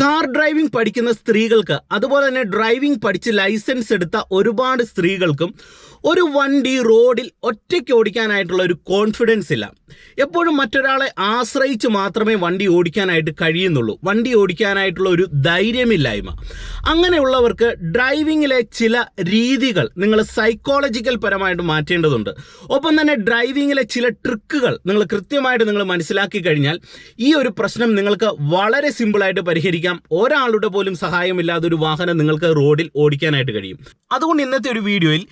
Car driving പഠിക്കുന്ന സ്ത്രീകൾക്ക് അതുപോലെ തന്നെ ഡ്രൈവിംഗ് പഠിച്ച് ലൈസൻസ് എടുത്ത ഒരുപാട് സ്ത്രീകൾക്കും ഒരു വണ്ടി റോഡിൽ ഒറ്റയ്ക്ക് ഓടിക്കാനായിട്ടുള്ള ഒരു കോൺഫിഡൻസ് ഇല്ല. എപ്പോഴും മറ്റൊരാളെ ആശ്രയിച്ച് മാത്രമേ വണ്ടി ഓടിക്കാനായിട്ട് കഴിയുന്നുള്ളൂ. വണ്ടി ഓടിക്കാനായിട്ടുള്ള ഒരു ധൈര്യമില്ലായ്മ. അങ്ങനെയുള്ളവർക്ക് ഡ്രൈവിങ്ങിലെ ചില രീതികൾ നിങ്ങൾ സൈക്കോളജിക്കൽ പരമായിട്ട് മാറ്റേണ്ടതുണ്ട്. ഒപ്പം തന്നെ ഡ്രൈവിങ്ങിലെ ചില ട്രിക്കുകൾ നിങ്ങൾ കൃത്യമായിട്ട് നിങ്ങൾ മനസ്സിലാക്കി കഴിഞ്ഞാൽ ഈ ഒരു പ്രശ്നം നിങ്ങൾക്ക് വളരെ സിമ്പിളായിട്ട് പരിഹരിക്കാം ഒരാളുടെ പോലും സഹായമില്ലാതെ ഒരു വാഹനം നിങ്ങൾക്ക് റോഡിൽ ഓടിക്കാനായിട്ട് കഴിയും. അതുകൊണ്ട് ഇന്നത്തെ ഒരു വീഡിയോയിൽ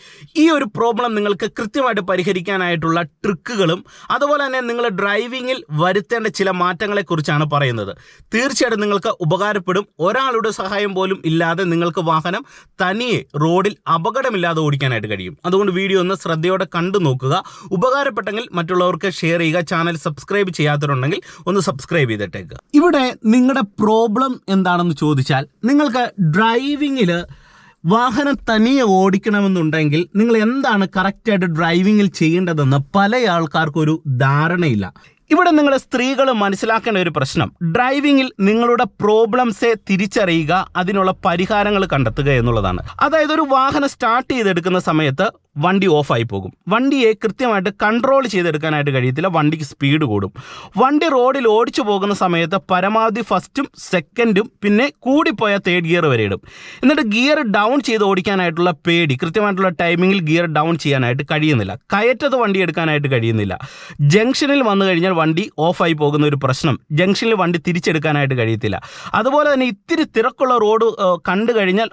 ഈ ഒരു പ്രോബ്ലം നിങ്ങൾക്ക് കൃത്യമായിട്ട് പരിഹരിക്കാനായിട്ടുള്ള ട്രിക്കുകളും അതുപോലെ തന്നെ നിങ്ങൾ ഡ്രൈവിങ്ങിൽ വരുത്തേണ്ട ചില മാറ്റങ്ങളെക്കുറിച്ചാണ് പറയുന്നത്. തീർച്ചയായിട്ടും നിങ്ങൾക്ക് ഉപകാരപ്പെടും. ഒരാളുടെ സഹായം പോലും ഇല്ലാതെ നിങ്ങൾക്ക് വാഹനം തനിയെ റോഡിൽ അപകടമില്ലാതെ ഓടിക്കാനായിട്ട് കഴിയും. അതുകൊണ്ട് വീഡിയോ ഒന്ന് ശ്രദ്ധയോടെ കണ്ടു നോക്കുക. ഉപകാരപ്പെട്ടെങ്കിൽ മറ്റുള്ളവർക്ക് ഷെയർ ചെയ്യുക. ചാനൽ സബ്സ്ക്രൈബ് ചെയ്യാത്തവരുണ്ടെങ്കിൽ ഒന്ന് സബ്സ്ക്രൈബ് ചെയ്തിട്ടേക്കുക ഇവിടെ നിങ്ങളുടെ പ്രോബ്ലം എന്താണെന്ന് ചോദിച്ചാൽ നിങ്ങൾക്ക് ഡ്രൈവിങ്ങിൽ വാഹനം തനിയെ ഓടിക്കണമെന്നുണ്ടെങ്കിൽ നിങ്ങൾ എന്താണ് കറക്റ്റായിട്ട് ഡ്രൈവിങ്ങിൽ ചെയ്യേണ്ടതെന്ന് പല ആൾക്കാർക്കും ഒരു ധാരണയില്ല. ഇവിടെ നിങ്ങൾ സ്ത്രീകൾ മനസ്സിലാക്കേണ്ട ഒരു പ്രശ്നം. ഡ്രൈവിംഗിൽ നിങ്ങളുടെ പ്രോബ്ലംസെ തിരിച്ചറിയുക അതിനുള്ള പരിഹാരങ്ങൾ കണ്ടെത്തുക എന്നുള്ളതാണ്. അതായത് ഒരു വാഹനം സ്റ്റാർട്ട് ചെയ്തെടുക്കുന്ന സമയത്ത് വണ്ടി ഓഫായി പോകും. വണ്ടിയെ കൃത്യമായിട്ട് കൺട്രോൾ ചെയ്തെടുക്കാനായിട്ട് കഴിയത്തില്ല വണ്ടിക്ക് സ്പീഡ് കൂടും. വണ്ടി റോഡിൽ ഓടിച്ചു പോകുന്ന സമയത്ത് പരമാവധി ഫസ്റ്റും സെക്കൻഡും പിന്നെ കൂടിപ്പോയ തേർഡ് ഗിയർ വരെ ഇടും. എന്നിട്ട് ഗിയർ ഡൗൺ ചെയ്ത് ഓടിക്കാനായിട്ടുള്ള പേടി കൃത്യമായിട്ടുള്ള ടൈമിങ്ങിൽ ഗിയർ ഡൗൺ ചെയ്യാനായിട്ട് കഴിയുന്നില്ല. കയറ്റത് വണ്ടി എടുക്കാനായിട്ട് കഴിയുന്നില്ല. ജംഗ്ഷനിൽ വന്നു കഴിഞ്ഞാൽ വണ്ടി ഓഫായി പോകുന്ന ഒരു പ്രശ്നം ജംഗ്ഷനിൽ വണ്ടി തിരിച്ചെടുക്കാനായിട്ട് കഴിയത്തില്ല. അതുപോലെ തന്നെ ഇത്തിരി തിരക്കുള്ള റോഡ് കണ്ടു കഴിഞ്ഞാൽ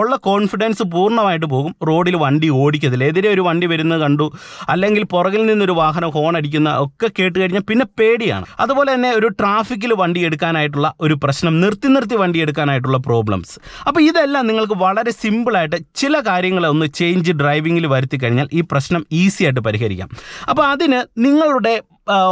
ഉള്ള കോൺഫിഡൻസ് പൂർണമായിട്ട് പോകും. റോഡിൽ വണ്ടി ഓടിക്കത്തില്ല. എതിരെ ഒരു വണ്ടി വരുന്നത് കണ്ടു അല്ലെങ്കിൽ പുറകിൽ നിന്നൊരു വാഹനം ഹോൺ അടിക്കുന്ന ഒക്കെ കേട്ട് കഴിഞ്ഞാൽ പിന്നെ പേടിയാണ്. അതുപോലെ തന്നെ ഒരു ട്രാഫിക്കിൽ വണ്ടി എടുക്കാനായിട്ടുള്ള ഒരു പ്രശ്നം നിർത്തി നിർത്തി വണ്ടി എടുക്കാനായിട്ടുള്ള പ്രോബ്ലംസ് അപ്പോൾ ഇതെല്ലാം നിങ്ങൾക്ക് വളരെ സിമ്പിളായിട്ട് ചില കാര്യങ്ങളെ ഒന്ന് ചേഞ്ച് ഡ്രൈവിങ്ങിൽ വരുത്തി കഴിഞ്ഞാൽ ഈ പ്രശ്നം ഈസി ആയിട്ട് പരിഹരിക്കാം. അപ്പോൾ അതിന് നിങ്ങളുടെ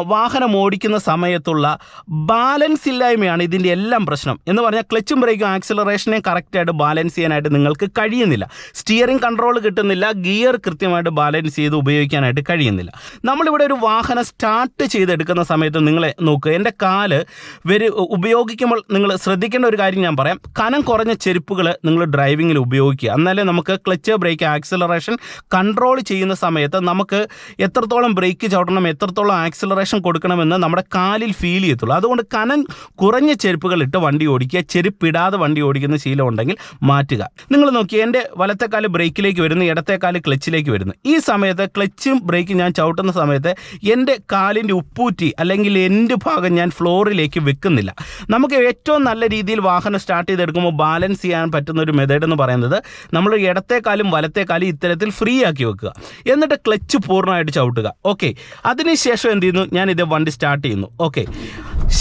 വാഹനം ഓടിക്കുന്ന സമയത്തുള്ള ബാലൻസ് ഇല്ലായ്മയാണ് ഇതിന്റെ എല്ലാം പ്രശ്നം. എന്ന് പറഞ്ഞാൽ ക്ലച്ചും ബ്രേക്കും ആക്സിലറേഷനെയും കറക്റ്റായിട്ട് ബാലൻസ് ചെയ്യാനായിട്ട് നിങ്ങൾക്ക് കഴിയുന്നില്ല. സ്റ്റിയറിംഗ് കൺട്രോൾ കിട്ടുന്നില്ല ഗിയർ കൃത്യമായിട്ട് ബാലൻസ് ചെയ്ത് ഉപയോഗിക്കാനായിട്ട് കഴിയുന്നില്ല. നമ്മളിവിടെ ഒരു വാഹനം സ്റ്റാർട്ട് ചെയ്തെടുക്കുന്ന സമയത്ത് നിങ്ങളെ നോക്കുക എന്റെ കാൽ വരി ഉപയോഗിക്കുമ്പോൾ നിങ്ങൾ ശ്രദ്ധിക്കേണ്ട ഒരു കാര്യം ഞാൻ പറയാം. കനം കുറഞ്ഞ ചെരുപ്പുകൾ നിങ്ങൾ ഡ്രൈവിങ്ങിൽ ഉപയോഗിക്കുക. എന്നാലേ നമുക്ക് ക്ലച്ച് ബ്രേക്ക് ആക്സിലറേഷൻ കൺട്രോൾ ചെയ്യുന്ന സമയത്ത് നമുക്ക് എത്രത്തോളം ബ്രേക്ക് ചവിട്ടണം എത്രത്തോളം ആക്സിലറേഷൻ കൊടുക്കണമെന്ന് നമ്മുടെ കാലിൽ ഫീൽ ചെയ്യത്തുള്ളൂ. അതുകൊണ്ട് കനൻ കുറഞ്ഞ ചെരുപ്പുകൾ ഇട്ട് വണ്ടി ഓടിക്കുക ചെരുപ്പിടാതെ വണ്ടി ഓടിക്കുന്ന ശീലം ഉണ്ടെങ്കിൽ മാറ്റുക. നിങ്ങൾ നോക്കി എന്റെ വലത്തെ കാൽ ബ്രേക്കിലേക്ക് വരുന്നു ഇടത്തെ കാൽ ക്ലച്ചിലേക്ക് വരുന്നു. ഈ സമയത്ത് ക്ലച്ചും ബ്രേക്കും ഞാൻ ചവിട്ടുന്ന സമയത്ത് എന്റെ കാലിന്റെ ഉപ്പൂറ്റി അല്ലെങ്കിൽ എന്റെ ഭാഗം ഞാൻ ഫ്ലോറിലേക്ക് വെക്കുന്നില്ല. നമുക്ക് ഏറ്റവും നല്ല രീതിയിൽ വാഹനം സ്റ്റാർട്ട് ചെയ്തെടുക്കുമ്പോൾ ബാലൻസ് ചെയ്യാൻ പറ്റുന്ന ഒരു മെത്തേഡ് എന്ന് പറയുന്നത് നമ്മൾ ഇടത്തെ കാലും വലത്തെ കാലും ഇത്തരത്തിൽ ഫ്രീ ആക്കി വെക്കുക. എന്നിട്ട് ക്ലച്ച് പൂർണമായിട്ട് ചവിട്ടുക. ഓക്കെ അതിനുശേഷം എന്ത് ചെയ്യുന്നു ഞാൻ ഇതേ വണ്ടി സ്റ്റാർട്ട് ചെയ്യുന്നു. ഓക്കെ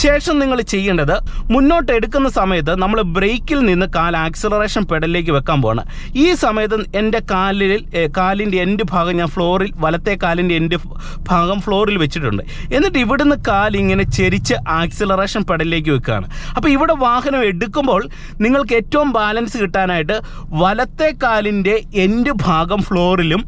ശേഷം നിങ്ങൾ ചെയ്യേണ്ടത് മുന്നോട്ട് എടുക്കുന്ന സമയത്ത് നമ്മൾ ബ്രേക്കിൽ നിന്ന് കാൽ ആക്സിലറേഷൻ പെഡലിലേക്ക് വെക്കാൻ പോവാണ്. ഈ സമയത്ത് എന്റെ കാലിൽ കാലിന്റെ എന്റെ ഭാഗം ഞാൻ ഫ്ലോറിൽ വലത്തെ കാലിന്റെ എന്റെ ഭാഗം ഫ്ലോറിൽ വെച്ചിട്ടുണ്ട്. എന്നിട്ട് ഇവിടുന്ന് കാൽ ഇങ്ങനെ ചെരിച്ച് ആക്സിലറേഷൻ പെഡലിലേക്ക് വെക്കുകയാണ്. അപ്പോൾ ഇവിടെ വാഹനം എടുക്കുമ്പോൾ നിങ്ങൾക്ക് ഏറ്റവും ബാലൻസ് കിട്ടാനായിട്ട് വലത്തെ കാലിന്റെ എന്റെ ഭാഗം ഫ്ലോറിലും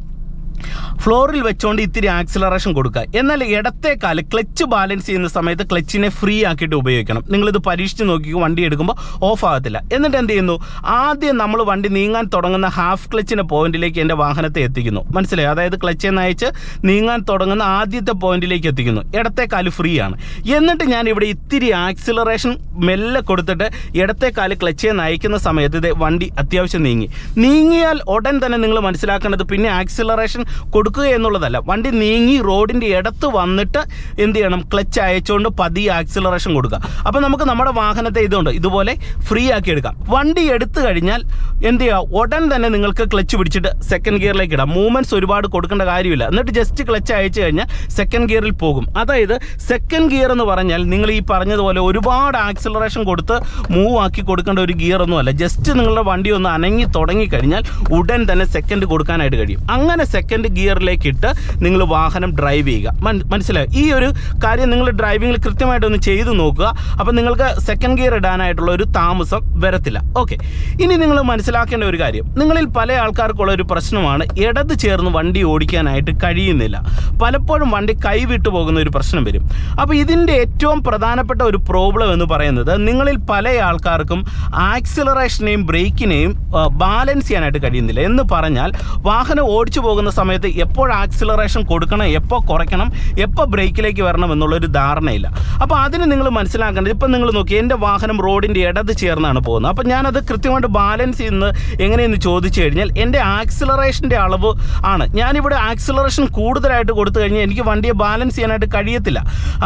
ഫ്ലോറിൽ വെച്ചുകൊണ്ട് ഇത്തിരി ആക്സിലറേഷൻ കൊടുക്കുക. എന്നാൽ ഇടത്തെ കാൽ ക്ലച്ച് ബാലൻസ് ചെയ്യുന്ന സമയത്ത് ക്ലച്ചിനെ ഫ്രീ ആക്കിയിട്ട് ഉപയോഗിക്കണം. നിങ്ങളിത് പരീക്ഷിച്ച് നോക്കി വണ്ടി എടുക്കുമ്പോൾ ഓഫ് ആകത്തില്ല. എന്നിട്ട് എന്ത് ചെയ്യുന്നു? ആദ്യം നമ്മൾ വണ്ടി നീങ്ങാൻ തുടങ്ങുന്ന ഹാഫ് ക്ലച്ചിന്റെ പോയിന്റിലേക്ക് എന്റെ വാഹനത്തെ എത്തിക്കുന്നു. മനസ്സിലായി? അതായത് ക്ലച്ചിൽ നിന്ന് അയച്ച് നീങ്ങാൻ തുടങ്ങുന്ന ആദ്യത്തെ പോയിന്റിലേക്ക് എത്തിക്കുന്നു. ഇടത്തെ കാൽ ഫ്രീ ആണ്. എന്നിട്ട് ഞാൻ ഇവിടെ ഇത്തിരി ആക്സിലറേഷൻ മെല്ലെ കൊടുത്തിട്ട് ഇടത്തെ കാൽ ക്ലച്ചിൽ നയിക്കുന്ന സമയത്ത് ഇത് വണ്ടി അത്യാവശ്യം നീങ്ങി. നീങ്ങിയാൽ ഉടൻ തന്നെ നിങ്ങൾ മനസ്സിലാക്കേണ്ടത് പിന്നെ ആക്സിലറേഷൻ കൊടുക്കുക എന്നുള്ളതല്ല. വണ്ടി നീങ്ങി റോഡിന്റെ ഇടത്ത് വന്നിട്ട് എന്ത് ചെയ്യണം? ക്ലച്ച് അയച്ചുകൊണ്ട് പതിയെ ആക്സിലറേഷൻ കൊടുക്കുക. അപ്പോൾ നമുക്ക് നമ്മുടെ വാഹനത്തെ ഇതുണ്ട്. ഇതുപോലെ ഫ്രീ ആക്കി എടുക്കാം. വണ്ടി എടുത്തു കഴിഞ്ഞാൽ എന്ത് ചെയ്യുക ഉടൻ തന്നെ നിങ്ങൾക്ക് ക്ലച്ച് പിടിച്ചിട്ട് സെക്കൻഡ് ഗിയറിലേക്ക് ഇടാം. മൂവ്മെന്റ്സ് ഒരുപാട് കൊടുക്കേണ്ട കാര്യമില്ല. എന്നിട്ട് ജസ്റ്റ് ക്ലച്ച് അയച്ചു കഴിഞ്ഞാൽ സെക്കൻഡ് ഗിയറിൽ പോകും. അതായത് സെക്കൻഡ് ഗിയർ എന്ന് പറഞ്ഞാൽ നിങ്ങൾ ഈ പറഞ്ഞതുപോലെ ഒരുപാട് ആക്സിലറേഷൻ കൊടുത്ത് മൂവ് ആക്കി കൊടുക്കേണ്ട ഒരു ഗിയർ ഒന്നുമല്ല ജസ്റ്റ് നിങ്ങളുടെ വണ്ടി ഒന്ന് അനങ്ങി തുടങ്ങി കഴിഞ്ഞാൽ ഉടൻ തന്നെ സെക്കൻഡ് കൊടുക്കാനായിട്ട് കഴിയും. അങ്ങനെ സെക്കൻഡ് ഗിയർ ഗിയറിലേക്ക് ഇട്ട് നിങ്ങൾ വാഹനം ഡ്രൈവ് ചെയ്യുക. മനസ്സിലായോ? ഈ ഒരു കാര്യം നിങ്ങൾ ഡ്രൈവിങ്ങിൽ കൃത്യമായിട്ടൊന്ന് ചെയ്തു നോക്കുക. അപ്പം നിങ്ങൾക്ക് സെക്കൻഡ് ഗിയർ ഇടാനായിട്ടുള്ള ഒരു താമസം വരത്തില്ല. ഓക്കെ ഇനി നിങ്ങൾ മനസ്സിലാക്കേണ്ട ഒരു കാര്യം. നിങ്ങളിൽ പല ആൾക്കാർക്കുള്ള ഒരു പ്രശ്നമാണ് ഇടത് ചേർന്ന് വണ്ടി ഓടിക്കാനായിട്ട് കഴിയുന്നില്ല. പലപ്പോഴും വണ്ടി കൈവിട്ടു പോകുന്ന ഒരു പ്രശ്നം വരും. അപ്പോൾ ഇതിന്റെ ഏറ്റവും പ്രധാനപ്പെട്ട ഒരു പ്രോബ്ലം എന്ന് പറയുന്നത് നിങ്ങളിൽ പല ആൾക്കാർക്കും ആക്സിലറേഷനെയും ബ്രേക്കിനെയും ബാലൻസ് ചെയ്യാനായിട്ട് കഴിയുന്നില്ല. എന്ന് പറഞ്ഞാൽ വാഹനം ഓടിച്ചു പോകുന്ന സമയത്ത് എപ്പോൾ ആക്സിലറേഷൻ കൊടുക്കണം എപ്പോൾ കുറയ്ക്കണം എപ്പോൾ ബ്രേക്കിലേക്ക് വരണം എന്നുള്ളൊരു ധാരണയില്ല. അപ്പോൾ അതിന് നിങ്ങൾ മനസ്സിലാക്കേണ്ടത് ഇപ്പം നിങ്ങൾ നോക്കി എന്റെ വാഹനം റോഡിന്റെ ഇടത് ചേർന്നാണ് പോകുന്നത്. അപ്പോൾ ഞാനത് കൃത്യമായിട്ട് ബാലൻസ് ചെയ്യുന്നത് എങ്ങനെയെന്ന് ചോദിച്ചു കഴിഞ്ഞാൽ എന്റെ ആക്സിലറേഷന്റെ അളവ് ആണ്. ഞാനിവിടെ ആക്സിലറേഷൻ കൂടുതലായിട്ട് കൊടുത്തു കഴിഞ്ഞാൽ എനിക്ക് വണ്ടിയെ ബാലൻസ് ചെയ്യാനായിട്ട് കഴിയത്തില്ല.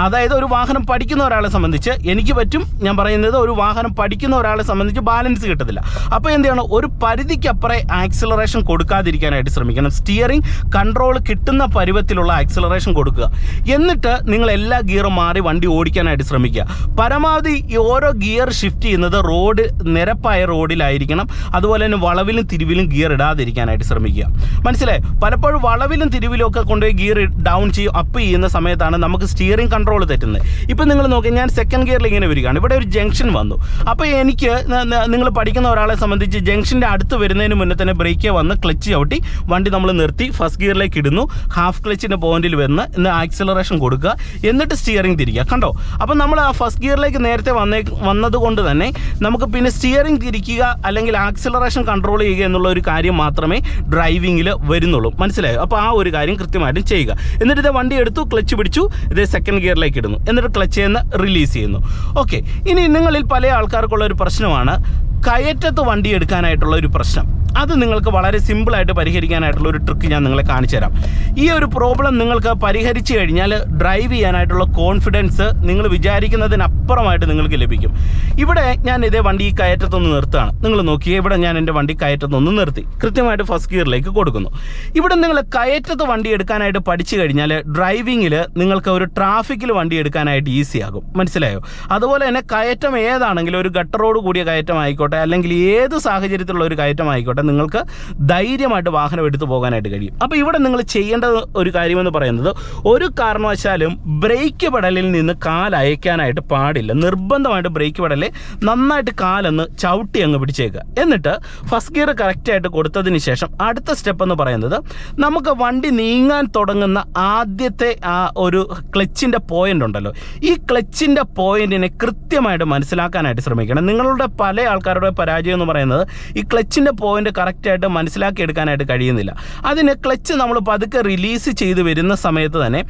അതായത് ഒരു വാഹനം പഠിക്കുന്ന ഒരാളെ സംബന്ധിച്ച് എനിക്ക് പറ്റും ഞാൻ പറയുന്നത് ഒരു വാഹനം പഠിക്കുന്ന ഒരാളെ സംബന്ധിച്ച് ബാലൻസ് കിട്ടത്തില്ല. അപ്പോൾ എന്താണ്? ഒരു പരിധിക്കപ്പുറം ആക്സിലറേഷൻ കൊടുക്കാതിരിക്കാനായിട്ട് ശ്രമിക്കണം. സ്റ്റിയറിംഗ് കൺട്രോൾ കിട്ടുന്ന പരുവത്തിലുള്ള ആക്സിലറേഷൻ കൊടുക്കുക. എന്നിട്ട് നിങ്ങൾ എല്ലാ ഗിയറും മാറി വണ്ടി ഓടിക്കാനായിട്ട് ശ്രമിക്കുക. പരമാവധി ഓരോ ഗിയർ ഷിഫ്റ്റ് ചെയ്യുന്നത് റോഡ് നിരപ്പായ റോഡിലായിരിക്കണം അതുപോലെ തന്നെ വളവിലും തിരിവിലും ഗിയർ ഇടാതിരിക്കാനായിട്ട് ശ്രമിക്കുക. മനസ്സിലായി? പലപ്പോഴും വളവിലും തിരിവിലും ഒക്കെ കൊണ്ടുപോയി ഗിയർ ഡൗൺ ചെയ്യും അപ്പ് ചെയ്യുന്ന സമയത്താണ് നമുക്ക് സ്റ്റിയറിംഗ് കൺട്രോൾ തെറ്റുന്നത്. ഇപ്പം നിങ്ങൾ നോക്കി ഞാൻ സെക്കൻഡ് ഗിയറിൽ ഇങ്ങനെ വരികയാണ്. ഇവിടെ ഒരു ജംഗ്ഷൻ വന്നു. അപ്പോൾ എനിക്ക് നിങ്ങൾ പഠിക്കുന്ന ഒരാളെ സംബന്ധിച്ച് ജംഗ്ഷന്റെ അടുത്ത് വരുന്നതിന് മുന്നേ തന്നെ ബ്രേക്ക് വന്ന് ക്ലച്ച് ചവിട്ടി വണ്ടി നമ്മൾ നിർത്തി ഫസ്റ്റ് ഗിയറിലേക്ക് ഇടുന്നു. ഹാഫ് ക്ലച്ചിന്റെ പോയിന്റിൽ വന്ന് ഇന്ന് ആക്സിലറേഷൻ കൊടുക്കുക. എന്നിട്ട് സ്റ്റിയറിംഗ് തിരിക്കുക. കണ്ടോ? അപ്പം നമ്മൾ ആ ഫസ്റ്റ് ഗിയറിലേക്ക് നേരത്തെ വന്നേ വന്നതുകൊണ്ട് തന്നെ നമുക്ക് പിന്നെ സ്റ്റിയറിംഗ് തിരിക്കുക അല്ലെങ്കിൽ ആക്സിലറേഷൻ കൺട്രോൾ ചെയ്യുക എന്നുള്ള ഒരു കാര്യം മാത്രമേ ഡ്രൈവിങ്ങിൽ വരുന്നുള്ളൂ. മനസ്സിലായോ? അപ്പോൾ ആ ഒരു കാര്യം കൃത്യമായിട്ടും ചെയ്യുക. എന്നിട്ട് ഇത് വണ്ടി എടുത്തു ക്ലച്ച് പിടിച്ചു ഇത് സെക്കൻഡ് ഗിയറിലേക്ക് ഇടുന്നു. എന്നിട്ട് ക്ലച്ച് നിന്ന് റിലീസ് ചെയ്യുന്നു. ഓക്കെ ഇനി നിങ്ങളിൽ പല ആൾക്കാർക്കുള്ള ഒരു പ്രശ്നമാണ്. കയറ്റത്ത് വണ്ടി എടുക്കാനായിട്ടുള്ള ഒരു പ്രശ്നം. അത് നിങ്ങൾക്ക് വളരെ സിമ്പിളായിട്ട് പരിഹരിക്കാനായിട്ടുള്ള ഒരു ട്രിക്ക് ഞാൻ നിങ്ങളെ കാണിച്ചു തരാം. ഈ ഒരു പ്രോബ്ലം നിങ്ങൾക്ക് പരിഹരിച്ചു കഴിഞ്ഞാൽ ഡ്രൈവ് ചെയ്യാനായിട്ടുള്ള കോൺഫിഡൻസ് നിങ്ങൾ വിചാരിക്കുന്നതിനപ്പുറമായിട്ട് നിങ്ങൾക്ക് ലഭിക്കും. ഇവിടെ ഞാൻ ഇതേ വണ്ടി ഈ കയറ്റത്തൊന്ന് നിർത്തുകയാണ്. നിങ്ങൾ നോക്കിയേ ഇവിടെ ഞാൻ എന്റെ വണ്ടി കയറ്റത്തൊന്ന് നിർത്തി. കൃത്യമായിട്ട് ഫസ്റ്റ് ഗിയറിലേക്ക് കൊടുക്കുന്നു. ഇവിടെ നിങ്ങൾ കയറ്റത്ത് വണ്ടി എടുക്കാനായിട്ട് പഠിച്ചു കഴിഞ്ഞാൽ ഡ്രൈവിങ്ങിൽ നിങ്ങൾക്ക് ഒരു ട്രാഫിക്കിൽ വണ്ടി എടുക്കാനായിട്ട് ഈസിയാകും. മനസ്സിലായോ? അതുപോലെ തന്നെ കയറ്റം ഏതാണെങ്കിലും ഒരു ഗട്ടറോട് കൂടിയ കയറ്റം ആയിക്കോട്ടെ അല്ലെങ്കിൽ ഏത് സാഹചര്യത്തിലുള്ള ഒരു കയറ്റം ആയിക്കോട്ടെ നിങ്ങൾക്ക് ധൈര്യമായിട്ട് വാഹനം എടുത്തു പോകാനായിട്ട് കഴിയും. അപ്പോൾ ഇവിടെ നിങ്ങൾ ചെയ്യേണ്ട ഒരു കാര്യമെന്ന് പറയുന്നത് ഒരു കാരണവശാലും ബ്രേക്ക് പെടലിൽ നിന്ന് കാൽ അയക്കാനായിട്ട് പാടില്ല. നിർബന്ധമായിട്ട് ബ്രേക്ക് പെടലിൽ നന്നായിട്ട് കാലൊന്ന് ചവിട്ടി അങ്ങ് പിടിച്ചേക്കുക. എന്നിട്ട് ഫസ്റ്റ് ഗിയർ കറക്റ്റായിട്ട് കൊടുത്തതിന് ശേഷം അടുത്ത സ്റ്റെപ്പ് എന്ന് പറയുന്നത് നമുക്ക് വണ്ടി നീങ്ങാൻ തുടങ്ങുന്ന ആദ്യത്തെ ആ ഒരു ക്ലച്ചിന്റെ പോയിന്റ് ഉണ്ടല്ലോ. ഈ ക്ലച്ചിന്റെ പോയിന്റിനെ കൃത്യമായിട്ട് മനസ്സിലാക്കാനായിട്ട് ശ്രമിക്കണം. നിങ്ങളുടെ പല ആൾക്കാരുടെ പരാജയം എന്ന് പറയുന്നത് ഈ ക്ലച്ചിന്റെ പോയിന്റ് കറക്റ്റായിട്ട് മനസ്സിലാക്കി എടുക്കാനായിട്ട് കഴിയുന്നില്ല. അതിന് ക്ലച്ച് നമ്മൾ പതുക്കെ റിലീസ് ചെയ്ത് വരുന്ന സമയത്ത് തന്നെ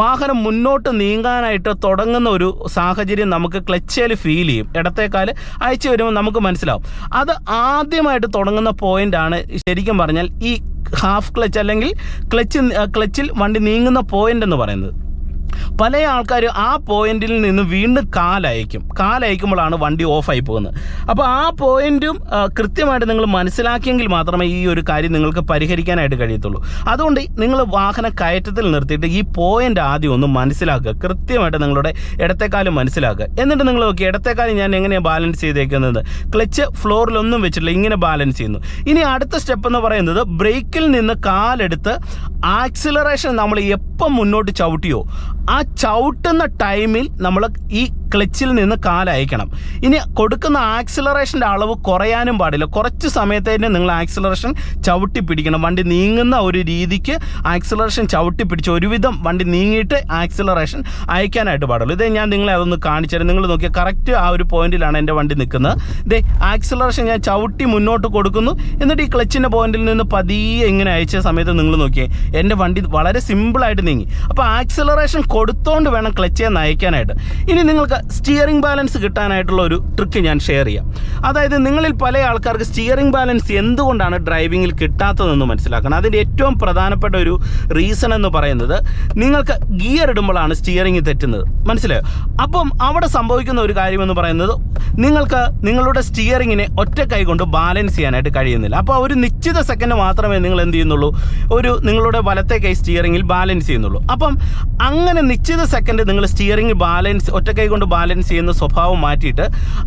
വാഹനം മുന്നോട്ട് നീങ്ങാനായിട്ട് തുടങ്ങുന്ന ഒരു സാഹചര്യം നമുക്ക് ക്ലച്ചേൽ ഫീൽ ചെയ്യും. ഇടത്തേക്കാൽ അയച്ചു വരുമ്പോൾ നമുക്ക് മനസ്സിലാവും. അത് ആദ്യമായിട്ട് തുടങ്ങുന്ന പോയിന്റാണ് ശരിക്കും പറഞ്ഞാൽ ഈ ഹാഫ് ക്ലച്ച് അല്ലെങ്കിൽ ക്ലച്ച് ക്ലച്ചിൽ വണ്ടി നീങ്ങുന്ന പോയിന്റ് എന്ന് പറയുന്നത്. പല ആൾക്കാർ ആ പോയിന്റിൽ നിന്ന് വീണ്ടും കാലയക്കും. കാലയക്കുമ്പോഴാണ് വണ്ടി ഓഫായി പോകുന്നത്. അപ്പോൾ ആ പോയിന്റും കൃത്യമായിട്ട് നിങ്ങൾ മനസ്സിലാക്കിയെങ്കിൽ മാത്രമേ ഈ ഒരു കാര്യം നിങ്ങൾക്ക് പരിഹരിക്കാനായിട്ട് കഴിയത്തുള്ളൂ. അതുകൊണ്ട് നിങ്ങൾ വാഹനം കയറ്റത്തിൽ നിർത്തിയിട്ട് ഈ പോയിന്റ് ആദ്യം ഒന്ന് മനസ്സിലാക്കുക. കൃത്യമായിട്ട് നിങ്ങളുടെ ഇടത്തെക്കാലം മനസ്സിലാക്കുക. എന്നിട്ട് നിങ്ങൾ നോക്കി ഇടത്തെക്കാലം ഞാൻ എങ്ങനെയാണ് ബാലൻസ് ചെയ്തേക്കുന്നത്? ക്ലച്ച് ഫ്ലോറിലൊന്നും വെച്ചിട്ടില്ല ഇങ്ങനെ ബാലൻസ് ചെയ്യുന്നു. ഇനി അടുത്ത സ്റ്റെപ്പ് എന്ന് പറയുന്നത് ബ്രേക്കിൽ നിന്ന് കാലെടുത്ത് ആക്സിലറേഷൻ നമ്മൾ എപ്പം മുന്നോട്ട് ചവിട്ടിയോ ആ ചവിട്ടുന്ന ടൈമിൽ നമ്മൾ ഈ ക്ലച്ചിൽ നിന്ന് കാലയക്കണം. ഇനി കൊടുക്കുന്ന ആക്സിലറേഷന്റെ അളവ് കുറയാനും പാടില്ല. കുറച്ച് സമയത്തേന് നിങ്ങൾ ആക്സിലറേഷൻ ചവിട്ടി പിടിക്കണം. വണ്ടി നീങ്ങുന്ന ഒരു രീതിക്ക് ആക്സിലറേഷൻ ചവിട്ടി പിടിച്ച് ഒരുവിധം വണ്ടി നീങ്ങിയിട്ട് ആക്സിലറേഷൻ അയക്കാനായിട്ട് പാടുള്ളൂ. ഇതേ ഞാൻ നിങ്ങളെ അതൊന്ന് കാണിച്ചുതരാം നിങ്ങൾ നോക്കിയാൽ കറക്റ്റ് ആ ഒരു പോയിന്റിലാണ് എന്റെ വണ്ടി നിൽക്കുന്നത്. ഇതേ ആക്സിലറേഷൻ ഞാൻ ചവിട്ടി മുന്നോട്ട് കൊടുക്കുന്നു. എന്നിട്ട് ഈ ക്ലച്ചിന്റെ പോയിന്റിൽ നിന്ന് പതിയെ ഇങ്ങനെ അയച്ച സമയത്ത് നിങ്ങൾ നോക്കിയേ എന്റെ വണ്ടി വളരെ സിമ്പിളായിട്ട് നീങ്ങി. അപ്പോൾ ആക്സിലറേഷൻ കൊടുത്തോണ്ട് വേണം ക്ലച്ചെ നയിക്കാനായിട്ട്. ഇനി നിങ്ങൾക്ക് സ്റ്റിയറിംഗ് ബാലൻസ് കിട്ടാനായിട്ടുള്ള ഒരു ട്രിക്ക് ഞാൻ ഷെയർ ചെയ്യാം. അതായത് നിങ്ങളിൽ പല ആൾക്കാർക്ക് സ്റ്റിയറിംഗ് ബാലൻസ് എന്തുകൊണ്ടാണ് ഡ്രൈവിങ്ങിൽ കിട്ടാത്തതെന്ന് മനസ്സിലാക്കണം. അതിന്റെ ഏറ്റവും പ്രധാനപ്പെട്ട ഒരു റീസൺ എന്ന് പറയുന്നത് നിങ്ങൾക്ക് ഗിയർ ഇടുമ്പോഴാണ് സ്റ്റിയറിംഗ് തെറ്റുന്നത്. മനസ്സിലായോ? അപ്പം അവിടെ സംഭവിക്കുന്ന ഒരു കാര്യമെന്ന് പറയുന്നത് നിങ്ങൾക്ക് നിങ്ങളുടെ സ്റ്റിയറിങ്ങിനെ ഒറ്റ കൈ കൊണ്ട് ബാലൻസ് ചെയ്യാനായിട്ട് കഴിയുന്നില്ല. അപ്പോൾ ഒരു നിശ്ചിത സെക്കൻഡ് മാത്രമേ നിങ്ങൾ എന്ത് ചെയ്യുന്നുള്ളൂ? ഒരു നിങ്ങളുടെ വലത്തെ കൈ സ്റ്റിയറിങ്ങിൽ ബാലൻസ് ചെയ്യുന്നുള്ളൂ. അപ്പം അങ്ങനെ നിശ്ചിത സെക്കൻഡ് നിങ്ങൾ സ്റ്റിയറിംഗ് ബാലൻസ് ഒറ്റ കൈ കൊണ്ട് ബാലൻസ് ചെയ്യുന്ന സ്വഭാവം മാറ്റിയിട്ട്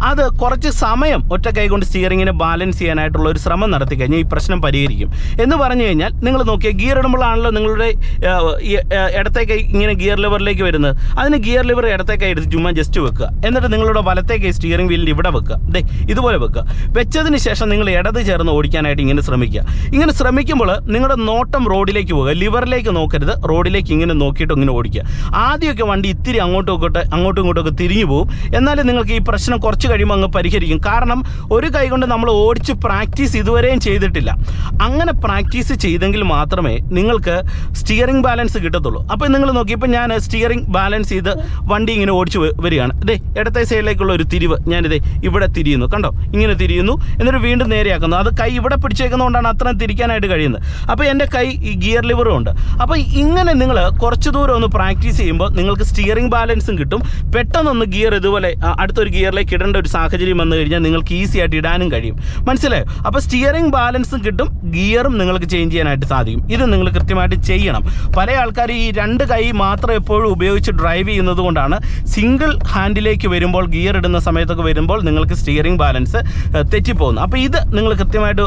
അത് കുറച്ച് സമയം ഒറ്റ കൈ കൊണ്ട് സ്റ്റിയറിങ്ങിനെ ബാലൻസ് ചെയ്യാനായിട്ടുള്ള ഒരു ശ്രമം നടത്തി കഴിഞ്ഞാൽ ഈ പ്രശ്നം പരിഹരിക്കും. എന്ന് പറഞ്ഞു കഴിഞ്ഞാൽ നിങ്ങൾ നോക്കിയാൽ ഗിയർ ഇടുമ്പോഴാണല്ലോ നിങ്ങളുടെ ഇടത്തെ കൈ ഇങ്ങനെ ഗിയർ ലിവറിലേക്ക് വരുന്നത്. അതിന് ഗിയർ ലിവർ ഇടത്തെ കൈ എടുത്ത് ചുമ്മാ ജസ്റ്റ് വെക്കുക. എന്നിട്ട് നിങ്ങളുടെ വലത്തെ കൈ സ്റ്റിയറിംഗ് വീലിന്റെ ഇവിടെ വെക്കുക. ദേ ഇതുപോലെ വെക്കുക. വെച്ചതിന് ശേഷം നിങ്ങൾ ഇടത് ചേർന്ന് ഓടിക്കാനായിട്ട് ഇങ്ങനെ ശ്രമിക്കുക. ഇങ്ങനെ ശ്രമിക്കുമ്പോൾ നിങ്ങളുടെ നോട്ടം റോഡിലേക്ക് പോകുക ലിവറിലേക്ക് നോക്കരുത്. റോഡിലേക്ക് ഇങ്ങനെ നോക്കിയിട്ട് ഇങ്ങനെ ഓടിക്കുക. ആദ്യമൊക്കെ വണ്ടി ഇത്തിരി അങ്ങോട്ടും ഇങ്ങോട്ട് അങ്ങോട്ടും ഇങ്ങോട്ടും ഒക്കെ തിരിഞ്ഞു പോകും എന്നാലും നിങ്ങൾക്ക് ഈ പ്രശ്നം കുറച്ച് കഴിയുമ്പോൾ അങ്ങ് പരിഹരിക്കും. കാരണം ഒരു കൈ കൊണ്ട് നമ്മൾ ഓടിച്ച് പ്രാക്ടീസ് ഇതുവരെയും ചെയ്തിട്ടില്ല. അങ്ങനെ പ്രാക്ടീസ് ചെയ്തെങ്കിൽ മാത്രമേ നിങ്ങൾക്ക് സ്റ്റിയറിംഗ് ബാലൻസ് കിട്ടത്തുള്ളൂ. അപ്പോൾ നിങ്ങൾ നോക്കി ഇപ്പം ഞാൻ സ്റ്റിയറിംഗ് ബാലൻസ് ചെയ്ത് വണ്ടി ഇങ്ങനെ ഓടിച്ച് വരികയാണ്. ഇതേ ഇടത്തെ സൈഡിലേക്കുള്ള ഒരു തിരിവ് ഞാനിതേ ഇവിടെ തിരിയുന്നു. കണ്ടോ? ഇങ്ങനെ തിരിയുന്നു. എന്നിട്ട് വീണ്ടും നേരെയാക്കുന്നു. അത് കൈ ഇവിടെ പിടിച്ചേക്കുന്നതുകൊണ്ടാണ് അത്രയും തിരിക്കാനായിട്ട് കഴിയുന്നത്. അപ്പോൾ എന്റെ കൈ ഈ ഗിയർ ലിവറും ഉണ്ട്. അപ്പോൾ ഇങ്ങനെ നിങ്ങൾ കുറച്ച് ദൂരം ഒന്ന് പ്രാക്ടീസ് ചെയ്യുമ്പോൾ നിങ്ങൾക്ക് സ്റ്റിയറിംഗ് ബാലൻസും കിട്ടും. പെട്ടെന്നൊന്ന് ഗിയർ ഇതുപോലെ അടുത്തൊരു ഗിയറിലേക്ക് ഇടേണ്ട ഒരു സാഹചര്യം വന്നു കഴിഞ്ഞാൽ നിങ്ങൾക്ക് ഈസി ആയിട്ട് ഇടാനും കഴിയും. മനസ്സിലായോ? അപ്പോൾ സ്റ്റിയറിംഗ് ബാലൻസും കിട്ടും ഗിയറും നിങ്ങൾക്ക് ചേഞ്ച് ചെയ്യാനായിട്ട് സാധിക്കും. ഇത് നിങ്ങൾ കൃത്യമായിട്ട് ചെയ്യണം. പല ആൾക്കാർ ഈ രണ്ട് കൈ മാത്രം എപ്പോഴും ഉപയോഗിച്ച് ഡ്രൈവ് ചെയ്യുന്നത് കൊണ്ടാണ് സിംഗിൾ ഹാൻഡിലേക്ക് വരുമ്പോൾ ഗിയർ ഇടുന്ന സമയത്തൊക്കെ വരുമ്പോൾ നിങ്ങൾക്ക് സ്റ്റിയറിംഗ് ബാലൻസ് തെറ്റിപ്പോകുന്നു അപ്പോൾ ഇത് നിങ്ങൾ കൃത്യമായിട്ട്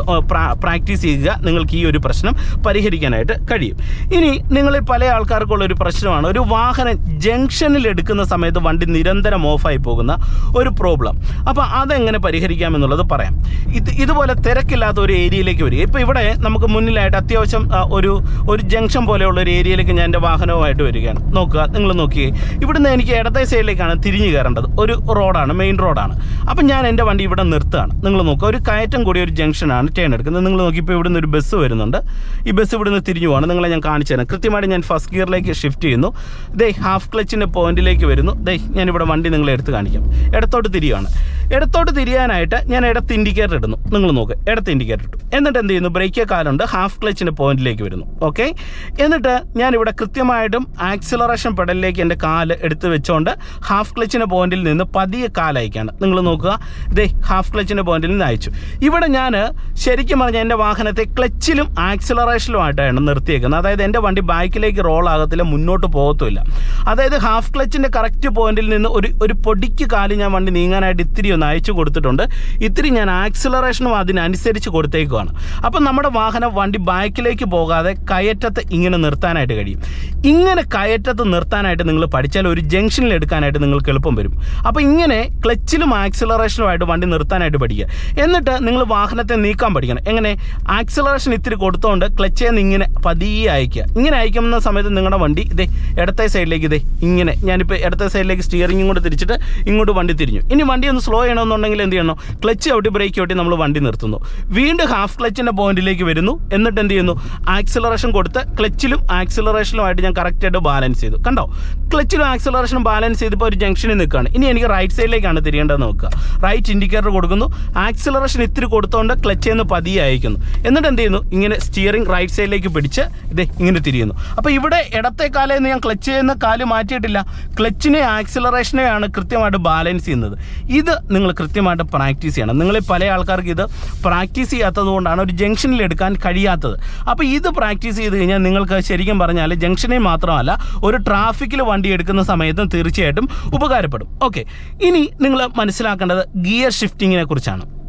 പ്രാക്ടീസ് ചെയ്യുക. നിങ്ങൾക്ക് ഈ ഒരു പ്രശ്നം പരിഹരിക്കാനായിട്ട് കഴിയും. ഇനി നിങ്ങളിൽ പല ആൾക്കാർക്കുള്ള ഒരു പ്രശ്നമാണ്. ഒരു വാഹനം ജംഗ്ഷനിൽ എടുക്കുന്ന സമയത്ത് വണ്ടി നിരന്തരം ഓഫായി പോകുന്ന ഒരു പ്രോബ്ലം. അപ്പോൾ അതെങ്ങനെ പരിഹരിക്കാമെന്നുള്ളത് പറയാം. ഇത് ഇതുപോലെ തിരക്കില്ലാത്ത ഒരു ഏരിയയിലേക്ക് വരിക. ഇപ്പോൾ ഇവിടെ നമുക്ക് മുന്നിലായിട്ട് അത്യാവശ്യം ഒരു ഒരു ജംഗ്ഷൻ പോലെയുള്ള ഒരു ഏരിയയിലേക്ക് ഞാൻ എന്റെ വാഹനവുമായിട്ട് വരികയാണ്. നോക്കുക നിങ്ങൾ നോക്കിയേ. ഇവിടുന്ന് എനിക്ക് ഇടത്തെ സൈഡിലേക്കാണ് തിരിഞ്ഞു കയറേണ്ടത്. ഒരു റോഡാണ് മെയിൻ റോഡാണ്. അപ്പം ഞാൻ എന്റെ വണ്ടി ഇവിടെ നിർത്തുകയാണ്. നിങ്ങൾ നോക്കുക ഒരു കയറ്റം കൂടി ഒരു ജംഗ്ഷനാണ് ടേൺ എടുക്കുന്നത്. നിങ്ങൾ നോക്കി ഇപ്പോൾ ഇവിടുന്ന് ഒരു ബസ് വരുന്നുണ്ട്. ഈ ബസ് ഇവിടുന്ന് തിരിഞ്ഞു പോകണം നിങ്ങളെ ഞാൻ കാണിച്ചു തരാം. കൃത്യമായിട്ട് ഞാൻ ഫസ്റ്റ് ഗിയറിലേക്ക് ഷിഫ്റ്റ് ചെയ്യുന്നു. ദേ ഹാഫ് ക്ലച്ചിന്റെ പോയിന്റിലേക്ക് വരുന്നു. ദേ ഞാനിവിടെ വണ്ടി നിങ്ങളെ എടുത്ത് കാണിക്കാം. ഇടത്തോട്ട് തിരിയുകയാണ് ഇടത്തോട്ട് തിരിയാനായിട്ട് ഞാൻ ഇടത്ത് ഇൻഡിക്കേറ്റർ ഇടുന്നു. നിങ്ങൾ നോക്ക് ഇടത്ത് ഇൻഡിക്കേറ്റർ ഇട്ടു. എന്നിട്ട് എന്ത് ചെയ്യുന്നു? ബ്രേക്ക് കാലുണ്ട് ഹാഫ് ക്ലച്ചിന്റെ പോയിന്റിലേക്ക് വരുന്നു. ഓക്കെ എന്നിട്ട് ഞാനിവിടെ കൃത്യമായിട്ടും ആക്സിലറേഷൻ പെഡലിലേക്ക് എന്റെ കാൽ എടുത്ത് വെച്ചുകൊണ്ട് ഹാഫ് ക്ലച്ചിന്റെ പോയിന്റിൽ നിന്ന് പതിയെ കാലയക്കാണ് നിങ്ങൾ നോക്കുക ഇതേ ഹാഫ് ക്ലച്ചിന്റെ പോയിന്റിൽ നിന്ന് അയച്ചു. ഇവിടെ ഞാൻ ശരിക്കും പറഞ്ഞാൽ എന്റെ വാഹനത്തെ ക്ലച്ചിലും ആക്സിലറേഷനുമായിട്ടാണ് നിർത്തിയേക്കുന്നത്. അതായത് എന്റെ വണ്ടി ബാക്കിലേക്ക് റോൾ ആകത്തില്ല മുന്നോട്ട് പോകത്തുമില്ല അതായത് ഹാഫ് ക്ലച്ചിന്റെ കറക്റ്റ് പോയിന്റിൽ നിന്ന് ഒരു ഒരു പൊടിക്ക് കാൽ ഞാൻ വണ്ടി നീങ്ങാനായിട്ട് ഇത്തിരി ഒന്ന് അയച്ചു കൊടുത്തിട്ടുണ്ട്. ഇത്തിരി ഞാൻ ആക്സിലറേഷനും അതിനനുസരിച്ച് കൊടുത്തേക്കുവാണ്. അപ്പം നമ്മുടെ വാഹനം വണ്ടി ബാക്കിലേക്ക് പോകാതെ കയറ്റത്ത് ഇങ്ങനെ നിർത്താനായിട്ട് കഴിയും. ഇങ്ങനെ കയറ്റത്ത് നിർത്താനായിട്ട് നിങ്ങൾ പഠിച്ചാൽ ഒരു ജംഗ്ഷനിൽ എടുക്കാനായിട്ട് നിങ്ങൾക്ക് എളുപ്പം വരും. അപ്പോൾ ഇങ്ങനെ ക്ലച്ചിലും ആക്സിലറേഷനുമായിട്ട് വണ്ടി നിർത്താനായിട്ട് പഠിക്കുക. എന്നിട്ട് നിങ്ങൾ വാഹനത്തെ നീക്കാൻ പഠിക്കണം. എങ്ങനെ? ആക്സിലറേഷൻ ഇത്തിരി കൊടുത്തുകൊണ്ട് ക്ലച്ചിൽ നിന്ന് ഇങ്ങനെ പതിയെ അയക്കുക ഇങ്ങനെ അയക്കുന്ന സമയത്ത് നിങ്ങളുടെ വണ്ടി ഇതേ ഇടത്തെ സൈഡിലേക്ക് ഇതേ ഇങ്ങനെ. ഞാനിപ്പോൾ ഇടത്തെ സൈഡിലേക്ക് സ്റ്റിയറിംഗും കൂടെ തിരിച്ചിട്ട് ഇങ്ങോട്ട് വണ്ടി തിരിഞ്ഞു. ഇനി വണ്ടി ഒന്ന് സ്ലോ ചെയ്യണമെന്നുണ്ടെങ്കിൽ എന്ത് ചെയ്യണം? ക്ലച്ച് ഔട്ടി ബ്രേക്ക് ചവിട്ടി നമ്മൾ വണ്ടി നിർത്തുന്നു. വീണ്ടും ഹാഫ് ക്ലച്ചിന്റെ പോയിന്റിലേക്ക് വരുന്നു. എന്നിട്ട് എന്ത് ചെയ്യുന്നു? ആക്സിലറേഷൻ കൊടുത്ത് ക്ലച്ചിലും ആക്സിലറേഷനുമായിട്ട് ഞാൻ കറക്റ്റായിട്ട് ബാലൻസ് ചെയ്തു. കണ്ടോ? ക്ലച്ചിലും ആക്സിലറേഷനും ബാലൻസ് ചെയ്തപ്പോൾ ഒരു ജംഗ്ഷനിൽ നിൽക്കുകയാണ് ഇനി എനിക്ക് റൈറ്റ് സൈഡിലേക്കാണ് തിരിയേണ്ടത് നോക്കുക. റൈറ്റ് ഇൻഡിക്കേറ്റർ കൊടുക്കുന്നു. ആക്സിലറേഷൻ ഇത്തിരി കൊടുത്തുകൊണ്ട് ക്ലച്ച് നിന്ന് പതിയെ അയക്കുന്നു. എന്നിട്ട് എന്ത് ചെയ്യുന്നു? ഇങ്ങനെ സ്റ്റിയറിംഗ് റൈറ്റ് സൈഡിലേക്ക് പിടിച്ച് ഇത് ഇങ്ങനെ തിരിയുന്നു. അപ്പോൾ ഇവിടെ ഇടത്തെ കാലയിൽ നിന്ന് ഞാൻ ക്ലച്ച് ചെയ്യുന്ന കാൽ മാറ്റിയിട്ടില്ല. ക്ലച്ചിനെ ആക്സിലറേഷനെയാണ് കൃത്യമായിട്ട് ബാലൻസ് ചെയ്യുന്നത്. ഇത് നിങ്ങൾ കൃത്യമായിട്ട് പ്രാക്ടീസ് ചെയ്യണം. നിങ്ങളിൽ പല ആൾക്കാർക്ക് ഇത് പ്രാക്ടീസ് ചെയ്യാത്തത് കൊണ്ടാണ് ഒരു ജംഗ്ഷനിൽ എടുക്കാൻ കഴിയാത്തത്. അപ്പോൾ ഇത് പ്രാക്ടീസ് ചെയ്ത് കഴിഞ്ഞാൽ നിങ്ങൾക്ക് ശരിക്കും പറഞ്ഞാൽ ജംഗ്ഷനിൽ മാത്രമല്ല ഒരു ട്രാഫിക്കിൽ വണ്ടി എടുക്കുന്ന സമയത്തും തീർച്ചയായിട്ടും ഉപകാരപ്പെടും. ഓക്കെ. ഇനി നിങ്ങൾ മനസ്സിലാക്കേണ്ടത് ഗിയർ ഷിഫ്റ്റിങ്ങിനെ കുറിച്ചാണ്.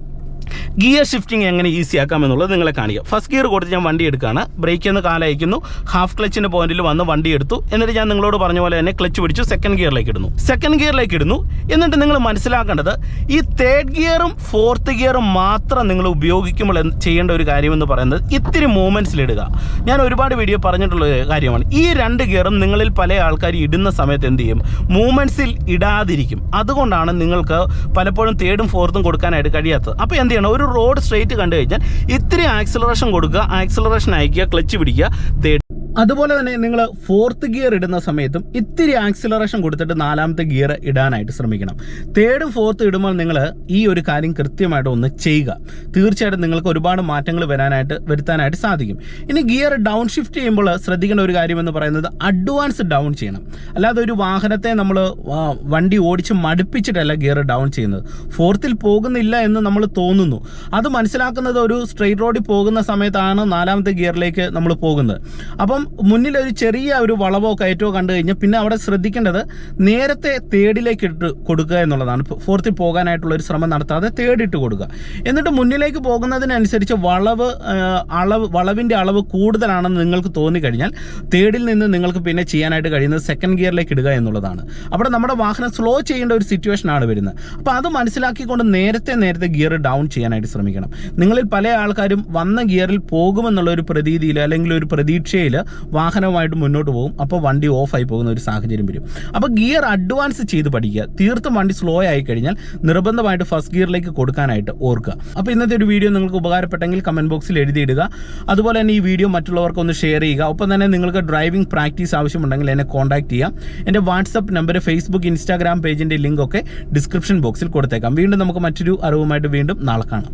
ഗിയർ ഷിഫ്റ്റിംഗ് എങ്ങനെ ഈസി ആക്കാമെന്നുള്ളത് നിങ്ങളെ കാണിക്കാം. ഫസ്റ്റ് ഗിയർ കൊടുത്ത് ഞാൻ വണ്ടി എടുക്കുകയാണ് ബ്രേക്ക് എന്ന് കാലയക്കുന്നു ഹാഫ് ക്ലച്ചിന്റെ പോയിന്റിൽ വന്ന് വണ്ടി എടുത്തു. എന്നിട്ട് ഞാൻ നിങ്ങളോട് പറഞ്ഞ പോലെ തന്നെ ക്ലച്ച് പിടിച്ചു സെക്കൻഡ് ഗിയറിലേക്ക് ഇടുന്നു. സെക്കൻഡ് ഗിയറിലേക്ക് ഇടുന്നു. എന്നിട്ട് നിങ്ങൾ മനസ്സിലാക്കേണ്ടത് ഈ തേർഡ് ഗിയറും ഫോർത്ത് ഗിയറും മാത്രം നിങ്ങൾ ഉപയോഗിക്കുമ്പോൾ ചെയ്യേണ്ട ഒരു കാര്യമെന്ന് പറയുന്നത് ഇത്തിരി മൂവ്മെന്റ്സിൽ ഇടുക. ഞാൻ ഒരുപാട് വീഡിയോ പറഞ്ഞിട്ടുള്ള കാര്യമാണ്. ഈ രണ്ട് ഗിയറും നിങ്ങളിൽ പല ആൾക്കാർ ഇടുന്ന സമയത്ത് എന്ത് ചെയ്യും? മൂവ്മെന്റ്സിൽ ഇടാതിരിക്കും. അതുകൊണ്ടാണ് നിങ്ങൾക്ക് പലപ്പോഴും തേർഡും ഫോർത്തും കൊടുക്കാനായിട്ട് കഴിയാത്തത്. അപ്പോൾ എന്ത് ചെയ്യണം? ഒരു റോഡ് സ്ട്രെയിറ്റ് കണ്ടു കഴിഞ്ഞാൽ ഇത്തിരി ആക്സിലറേഷൻ കൊടുക്കുക ആക്സിലറേഷൻ അയക്കുക ക്ലച്ച് പിടിക്കുക അതുപോലെ തന്നെ നിങ്ങൾ ഫോർത്ത് ഗിയർ ഇടുന്ന സമയത്തും ഇത്തിരി ആക്സിലറേഷൻ കൊടുത്തിട്ട് നാലാമത്തെ ഗിയർ ഇടാനായിട്ട് ശ്രമിക്കണം. തേർഡും ഫോർത്തും ഇടുമ്പോൾ നിങ്ങൾ ഈ ഒരു കാര്യം കൃത്യമായിട്ട് ഒന്ന് ചെയ്യുക. തീർച്ചയായിട്ടും നിങ്ങൾക്ക് ഒരുപാട് മാറ്റങ്ങൾ വരാനായിട്ട് വരുത്താനായിട്ട് സാധിക്കും. ഇനി ഗിയർ ഡൗൺ ഷിഫ്റ്റ് ചെയ്യുമ്പോൾ ശ്രദ്ധിക്കേണ്ട ഒരു കാര്യം എന്ന് പറയുന്നത് അഡ്വാൻസ് ഡൗൺ ചെയ്യണം. അല്ലാതെ ഒരു വാഹനത്തെ നമ്മൾ വണ്ടി ഓടിച്ച് മടുപ്പിച്ചിട്ടല്ല ഗിയർ ഡൗൺ ചെയ്യുന്നത്. ഫോർത്തിൽ പോകുന്നില്ല എന്ന് നമ്മൾ തോന്നുന്നു. അത് മനസ്സിലാക്കുന്നത് ഒരു സ്ട്രെയിറ്റ് റോഡിൽ പോകുന്ന സമയത്താണ് നാലാമത്തെ ഗിയറിലേക്ക് നമ്മൾ പോകുന്നത്. അപ്പം അപ്പം മുന്നിൽ ഒരു ചെറിയ ഒരു വളവോ കയറ്റോ കണ്ടു കഴിഞ്ഞാൽ പിന്നെ അവിടെ ശ്രദ്ധിക്കേണ്ടത് നേരത്തെ തേർഡിലേക്ക് ഇട്ട് കൊടുക്കുക എന്നുള്ളതാണ്. ഫോർത്തിൽ പോകാനായിട്ടുള്ള ഒരു ശ്രമം നടത്താതെ തേർഡ് ഇട്ട് കൊടുക്കുക. എന്നിട്ട് മുന്നിലേക്ക് പോകുന്നതിനനുസരിച്ച് വളവ് അളവ് വളവിന്റെ അളവ് കൂടുതലാണെന്ന് നിങ്ങൾക്ക് തോന്നിക്കഴിഞ്ഞാൽ തേർഡിൽ നിന്ന് നിങ്ങൾക്ക് പിന്നെ ചെയ്യാനായിട്ട് കഴിയുന്നത് സെക്കൻഡ് ഗിയറിലേക്ക് ഇടുക എന്നുള്ളതാണ്. അവിടെ നമ്മുടെ വാഹനം സ്ലോ ചെയ്യേണ്ട ഒരു സിറ്റുവേഷൻ ആണ് വരുന്നത്. അപ്പോൾ അത് മനസ്സിലാക്കിക്കൊണ്ട് നേരത്തെ നേരത്തെ ഗിയർ ഡൗൺ ചെയ്യാനായിട്ട് ശ്രമിക്കണം. നിങ്ങളിൽ പല ആൾക്കാരും വന്ന ഗിയറിൽ പോകുമെന്നുള്ള ഒരു പ്രതീതിയിൽ അല്ലെങ്കിൽ ഒരു പ്രതീക്ഷയിൽ വാഹനവുമായിട്ട് മുന്നോട്ട് പോകും. അപ്പോൾ വണ്ടി ഓഫായി പോകുന്ന ഒരു സാഹചര്യം വരും. അപ്പോൾ ഗിയർ അഡ്വാൻസ് ചെയ്ത് പഠിക്കുക. തീർത്തും വണ്ടി സ്ലോ ആയി കഴിഞ്ഞാൽ നിർബന്ധമായിട്ട് ഫസ്റ്റ് ഗിയറിലേക്ക് കൊടുക്കാനായിട്ട് ഓർക്കുക. അപ്പോൾ ഇന്നത്തെ ഒരു വീഡിയോ നിങ്ങൾക്ക് ഉപകാരപ്പെട്ടെങ്കിൽ കമന്റ് ബോക്സിൽ എഴുതിയിടുക. അതുപോലെ തന്നെ ഈ വീഡിയോ മറ്റുള്ളവർക്ക് ഒന്ന് ഷെയർ ചെയ്യുക. ഒപ്പം തന്നെ നിങ്ങൾക്ക് ഡ്രൈവിംഗ് പ്രാക്ടീസ് ആവശ്യമുണ്ടെങ്കിൽ എന്നെ കോൺടാക്ട് ചെയ്യാം എന്റെ വാട്സപ്പ് നമ്പർ ഫേസ്ബുക്ക് ഇൻസ്റ്റാഗ്രാം പേജിന്റെ ലിങ്കൊക്കെ ഡിസ്ക്രിപ്ഷൻ ബോക്സിൽ കൊടുത്തേക്കാം. വീണ്ടും നമുക്ക് മറ്റൊരു അറിവുമായിട്ട് വീണ്ടും നാളെ കാണാം.